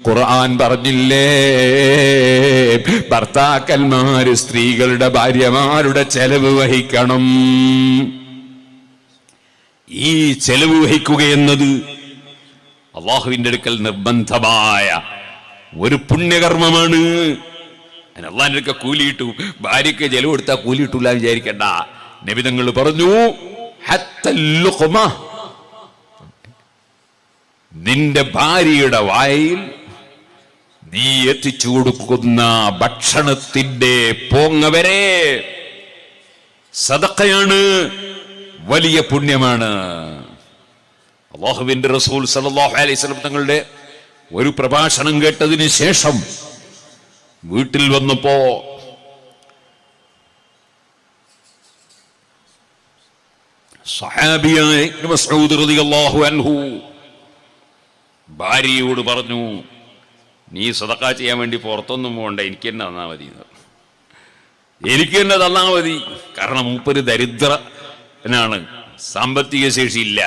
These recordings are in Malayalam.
ഖുർആൻ പറഞ്ഞില്ലേ? ഭർത്താക്കന്മാര് സ്ത്രീകളുടെ ഭാര്യമാരുടെ ചെലവ് വഹിക്കണം. ഈ ചെലവ് വഹിക്കുക എന്നത് അള്ളാഹുവിന്റെ അടുക്കൽ നിർബന്ധമായ ഒരു പുണ്യകർമ്മമാണ്. അള്ളാഹിന്റെ അടുക്ക കൂലിയിട്ടു ഭാര്യക്ക് ചെലവ് കൊടുത്താൽ കൂലി കിട്ടൂല എന്ന് വിചാരിക്കണ്ട. നബിതങ്ങൾ പറഞ്ഞു. നിന്റെ ഭാര്യയുടെ വായിൽ നീ എത്തിച്ചു കൊടുക്കുന്ന ഭക്ഷണത്തിന്റെ പോങ്ങവരെ വരെ സദക്കയാണ് വലിയ പുണ്യമാണ്. അള്ളാഹുവിന്റെ റസൂൽ സല്ലല്ലാഹു അലൈഹി വസല്ലം തങ്ങളുടെ ഒരു പ്രഭാഷണം കേട്ടതിന് ശേഷം വീട്ടിൽ വന്നപ്പോ സഹാബിയായ മസ്ഊദ് റളിയല്ലാഹു അൻഹു ഭാര്യയോട് പറഞ്ഞു നീ സദക്ക ചെയ്യാൻ വേണ്ടി പുറത്തൊന്നും പോകണ്ട എനിക്ക് തന്നെ തന്നാൽ മതി. എനിക്ക് തന്നെ തന്നാൽ മതി. കാരണം മൂപ്പര് ദരിദ്രനാണ് സാമ്പത്തിക ശേഷി ഇല്ല.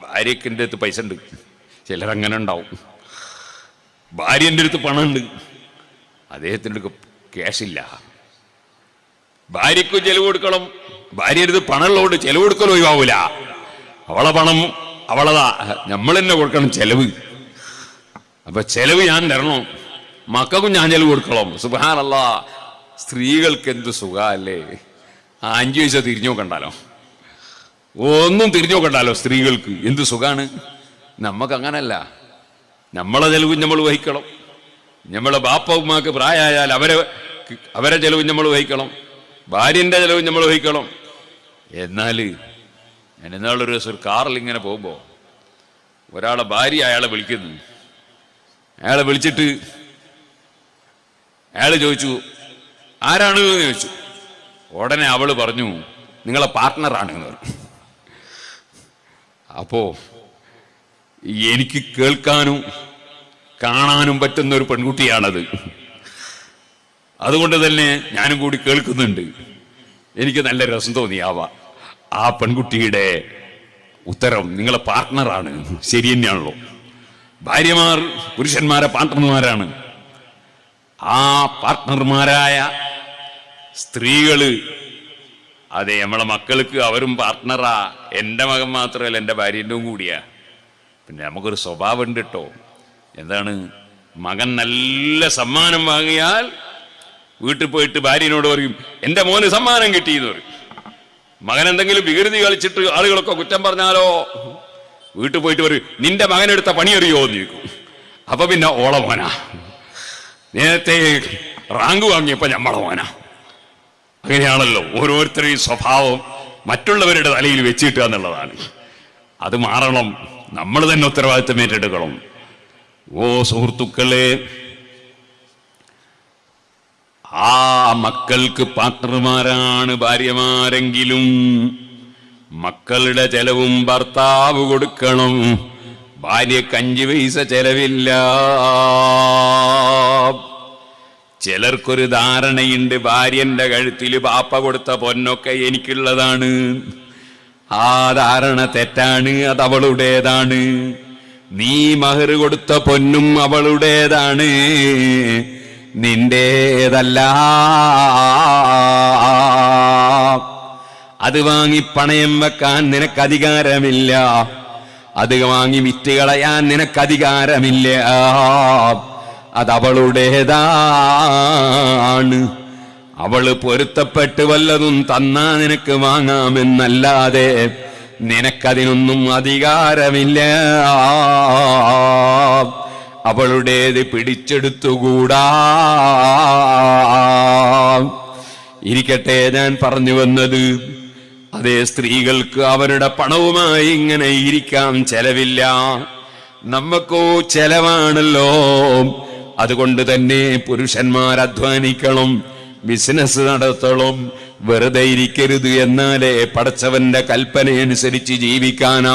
ഭാര്യക്കിന്റെ അടുത്ത് പൈസ ഉണ്ട്. ചിലരങ്ങനെ ഉണ്ടാവും. ഭാര്യന്റെ അടുത്ത് പണമുണ്ട്. അദ്ദേഹത്തിന്റെ അടുത്ത് ക്യാഷ് ഇല്ല. ഭാര്യക്കും ചെലവ് കൊടുക്കണം. ഭാര്യയുടെ അടുത്ത് പണമുള്ളതുകൊണ്ട് ചെലവ് കൊടുക്കൽ ഒഴിവാവൂല. അവളെ പണം അവളതാ. നമ്മൾ തന്നെ കൊടുക്കണം ചെലവ്. അപ്പൊ ചെലവ് ഞാൻ തരണം. മക്കൾക്കും ഞാൻ ചെലവ് കൊടുക്കണം. സുബാനല്ല സ്ത്രീകൾക്ക് എന്ത് സുഖല്ലേ അല്ലേ അഞ്ചു പൈസ തിരിഞ്ഞു നോക്കണ്ടാലോ? ഒന്നും തിരിഞ്ഞു നോക്കണ്ടാലോ സ്ത്രീകൾക്ക്? എന്ത് സുഖാണ്? നമുക്ക് അങ്ങനല്ല നമ്മളെ ചെലവ് നമ്മൾ വഹിക്കണം. നമ്മളെ ബാപ്പമാക്ക് പ്രായമായാൽ അവരെ അവരെ ചെലവ് നമ്മൾ വഹിക്കണം. ഭാര്യന്റെ ചെലവ് നമ്മൾ വഹിക്കണം. എന്നാൽ ഞാൻ എന്നാളൊരു ദിവസം ഒരു കാറിൽ ഇങ്ങനെ പോകുമ്പോൾ ഒരാളെ ഭാര്യ അയാളെ വിളിക്കുന്നു. അയാളെ വിളിച്ചിട്ട് അയാൾ ചോദിച്ചു ആരാണ്? എന്ന് ചോദിച്ചു. ഉടനെ അവൾ പറഞ്ഞു നിങ്ങളെ പാർട്ട്ണറാണ് എന്ന് പറഞ്ഞു. അപ്പോ എനിക്ക് കേൾക്കാനും കാണാനും പറ്റുന്ന ഒരു പെൺകുട്ടിയാണത്. അതുകൊണ്ട് തന്നെ ഞാനും കൂടി കേൾക്കുന്നുണ്ട്. എനിക്ക് നല്ല രസം തോന്നി ആ പെൺകുട്ടിയുടെ ഉത്തരം നിങ്ങളെ പാർട്ട്ണറാണ് ശരി തന്നെയാണല്ലോ. ഭാര്യമാർ പുരുഷന്മാരെ പാർട്ട്ണർമാരാണ്. ആ പാർട്ട്ണർമാരായ സ്ത്രീകൾ അതെ നമ്മളെ മക്കൾക്ക് അവരും പാർട്ട്ണറാ. എന്റെ മകൻ മാത്രമല്ല എന്റെ ഭാര്യന്റെ കൂടിയാ. പിന്നെ നമുക്കൊരു സ്വഭാവം ഉണ്ട് കേട്ടോ എന്താണ്? മകൻ നല്ല സമ്മാനം വാങ്ങിയാൽ വീട്ടിൽ പോയിട്ട് ഭാര്യനോട് പറയും എന്റെ മോന് സമ്മാനം കിട്ടിയെന്ന് പറയും. മകൻ എന്തെങ്കിലും വികൃതി കളിച്ചിട്ട് ആളുകളൊക്കെ കുറ്റം പറഞ്ഞാലോ? വീട്ടിൽ പോയിട്ട് വരും നിന്റെ മകനെടുത്ത പണി അറിയോ? എന്ന് ചോദിക്കും. അപ്പൊ പിന്നെ ഓള മോനാ. നേരത്തെ റാങ്ക് വാങ്ങിയപ്പോ ഞമ്മളെ മോനാ. അങ്ങനെയാണല്ലോ ഓരോരുത്തരുടെയും സ്വഭാവം മറ്റുള്ളവരുടെ തലയിൽ വെച്ചിട്ടുക എന്നുള്ളതാണ്. അത് മാറണം. നമ്മൾ തന്നെ ഉത്തരവാദിത്തം ഏറ്റെടുക്കണം. ഓ സുഹൃത്തുക്കളെ ആ മക്കൾക്ക് പാത്രമാരാണ് ഭാര്യമാരെങ്കിലും മക്കളുടെ ചെലവും ഭർത്താവ് കൊടുക്കണം. ഭാര്യ അഞ്ച് പൈസ ചെലവില്ല. ചിലർക്കൊരു ധാരണയുണ്ട് ഭാര്യന്റെ കഴുത്തിൽ പാപ്പ കൊടുത്ത പൊന്നൊക്കെ എനിക്കുള്ളതാണ്. ആ ധാരണ തെറ്റാണ് അത് അവളുടേതാണ്. നീ മഹർ കൊടുത്ത പൊന്നും അവളുടേതാണ്. നിന്റേതല്ല. അത് വാങ്ങി പണയം വെക്കാൻ നിനക്ക് അധികാരമില്ല അത് വാങ്ങി വിറ്റ് കളയാൻ നിനക്ക് അധികാരമില്ല അത് അവളുടേതാണ്. അവൾ പൊരുത്തപ്പെട്ട് വല്ലതും തന്നാ നിനക്ക് വാങ്ങാമെന്നല്ലാതെ നിനക്കതിനൊന്നും അധികാരമില്ല. അവളുടേത് പിടിച്ചെടുത്തുകൂടാ. ഇരിക്കട്ടെ ഞാൻ പറഞ്ഞു വന്നത് അതേ സ്ത്രീകൾക്ക് അവരുടെ പണവുമായി ഇങ്ങനെ ഇരിക്കാം ചെലവില്ല. നമ്മക്കോ ചെലവാണല്ലോ. അതുകൊണ്ട് തന്നെ പുരുഷന്മാർ അധ്വാനിക്കണം ബിസിനസ് നടത്തണം വെറുതെ ഇരിക്കരുത് എന്നാലേ പടച്ചവന്റെ കൽപ്പനയനുസരിച്ച് ജീവിക്കാനാ